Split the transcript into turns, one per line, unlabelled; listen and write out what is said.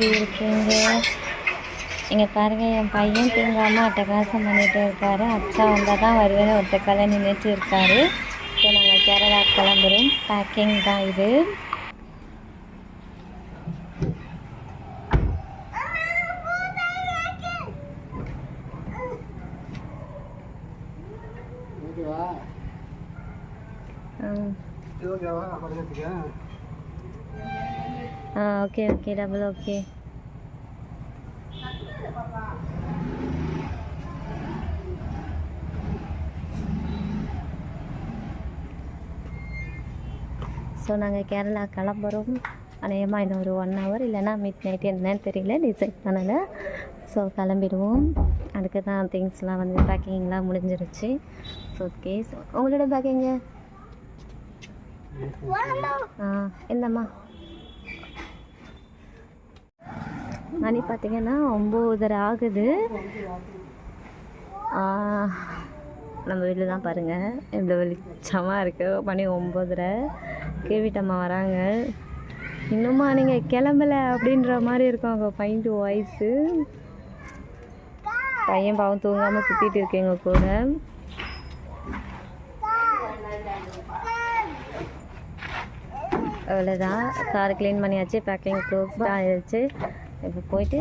எப்படி இருக்கீங்க? இங்கே பாருங்க என் பையன் தூங்காமல் அட்டகாசம் பண்ணிட்டு இருக்காரு. அச்சா வந்தால் தான் வருவேன்னு ஒருத்த கலை நின்றுட்டு இருக்காரு. ஸோ நாங்கள் கேரளா கிளம்புறோம். பேக்கிங் தான் இது.
ஓகேவா?
ஆ okay okay double okay. So நாங்கள் கேரளா கிளம்புறோம். அநேகமாக இன்னும் ஒரு ஒன் ஹவர் இல்லைன்னா மிட் நைட் என்னன்னு தெரியல டிசைட் பண்ணலை. ஸோ கிளம்பிடுவோம். அதுக்கு தான் திங்ஸ்லாம் வந்து பேக்கிங்லாம் முடிஞ்சிருச்சு. ஸோ கேஸ் உங்களோட பேக்கிங்கு ஆ இந்தம்மா மணி பார்த்தீங்கன்னா ஒம்போதரை ஆகுது. நம்ம வீட்டில் தான் பாருங்கள் இவ்வளோ வெளிச்சமாக இருக்குது மணி ஒம்போதரை. கேவிட்டம்மா வராங்க. இன்னுமா நீங்கள் கிளம்பல அப்படின்ற மாதிரி இருக்கும் அவங்க பையன் வாய்ஸு பையன் பாவம் தூங்காமல் சுற்றிட்டு இருக்கீங்க கூட. அவ்வளோதான் கார் க்ளீன் பண்ணியாச்சு. பேக்கிங் க்ளோஸ் ஆயிடுச்சு. এবার কয়টে